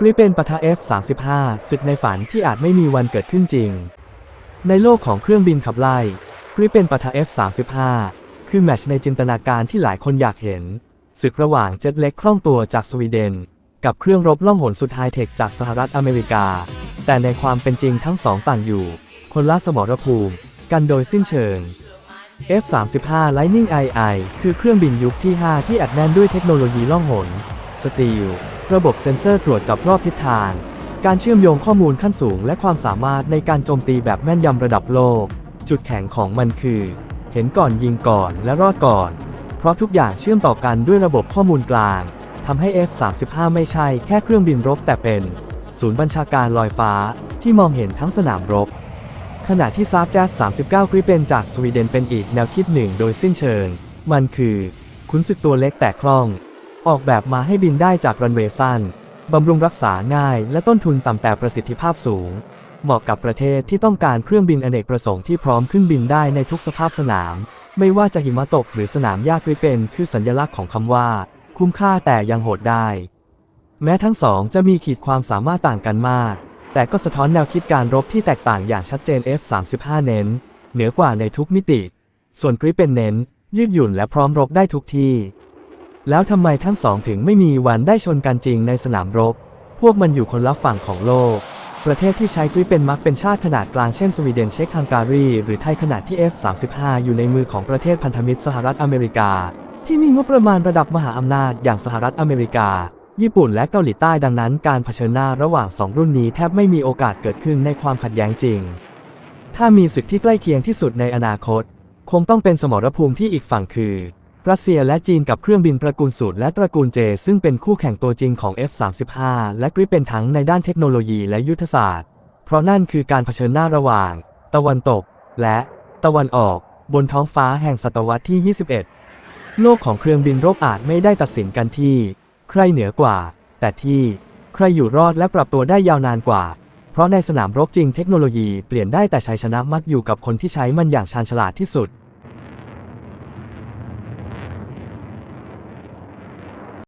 กริเปนปะทะ F-35 ศึกในฝันที่อาจไม่มีวันเกิดขึ้นจริง ในโลกของเครื่องบินขับไล่กริเปนปะทะ F-35 คือแมชในจินตนาการที่หลายคนอยากเห็น ศึกระหว่างเจ็ตเล็กคล่องตัวจากสวีเดน กับเครื่องรบล่องหนสุดไฮเทคจากสหรัฐอเมริกา แต่ในความเป็นจริงทั้งสองต่างอยู่ คนละสมรภูมิ กันโดยสิ้นเชิง F-35 Lightning II คือเครื่องบินยุคที่ 5 ที่อัดแน่นด้วยเทคโนโลยีล่องหน สตีล ระบบเซ็นเซอร์ตรวจจับรอบทิศทาง การเชื่อมโยงข้อมูลขั้นสูง และความสามารถในการโจมตีแบบแม่นยำระดับโลก จุดแข็งของมันคือ เห็นก่อนยิงก่อนและรอดก่อน เพราะทุกอย่างเชื่อมต่อกันด้วยระบบข้อมูลกลางทำให้ F-35 ไม่ใช่แค่เครื่องบินรบแต่เป็น ศูนย์บัญชาการลอยฟ้าที่มองเห็นทั้งสนามรบ ขณะที่ซาฟแจส39กริปเปนจากสวีเดนเป็นอีกแนวคิดหนึ่งโดยสิ้นเชิง มันคือ ขุนศึกตัวเล็กแต่คล่อง ออกแบบมาให้บินได้จากรันเวย์สั้น บำรุงรักษาง่ายและต้นทุนต่ำแต่ประสิทธิภาพสูง เหมาะกับประเทศที่ต้องการเครื่องบินอเนกประสงค์ที่พร้อมขึ้นบินได้ในทุกสภาพสนาม ไม่ว่าจะหิมะตกหรือสนามหญ้ากริปเป็น คือสัญลักษณ์ของคำว่า คุ้มค่าแต่ยังโหดได้ แม้ทั้งสองจะมีขีดความสามารถต่างกันมาก แต่ก็สะท้อนแนวคิดการรบที่แตกต่างอย่างชัดเจน F-35 เน้น เหนือกว่าในทุกมิติ ส่วนกริปเป็นเน้น ยืดหยุ่นและพร้อมรบได้ทุกที่ แล้วทำไมทั้งสองถึงไม่มีวันได้ชนกันจริงในสนามรบ พวกมันอยู่คนละฝั่งของโลก ประเทศที่ใช้กริปเป็นมักเป็นชาติขนาดกลางเช่นสวีเดนเช็กฮังการี หรือไทยขนาดที่ F-35 อยู่ในมือของประเทศพันธมิตรสหรัฐอเมริกา ที่มีงบประมาณระดับมหาอำนาจอย่างสหรัฐอเมริกา ญี่ปุ่นและเกาหลีใต้ดังนั้น การเผชิญหน้าระหว่างสองรุ่นนี้แทบไม่มีโอกาสเกิดขึ้นในความขัดแย้งจริง ถ้ามีศึกที่ใกล้เคียงที่สุดในอนาคต คงต้องเป็นสมรภูมิที่อีกฝั่งคือ รัสเซียและจีนกับเครื่องบินตระกูลสูตรและตระกูลเจ ซึ่งเป็นคู่แข่งตัวจริงของ F-35 และกริปเป็นทั้งในด้านเทคโนโลยีและยุทธศาสตร์ เพราะนั่นคือการเผชิญหน้าระหว่าง ตะวันตก และตะวันออก บนท้องฟ้าแห่งศตวรรษที่ 21 โลกของเครื่องบินรบอาจไม่ได้ตัดสินกันที่ ใครเหนือกว่า แต่ที่ใครอยู่รอดและปรับตัวได้ยาวนานกว่า เพราะในสนามรบจริงเทคโนโลยีเปลี่ยนได้แต่ชัยชนะมักอยู่กับคนที่ใช้มันอย่างชาญฉลาดที่สุด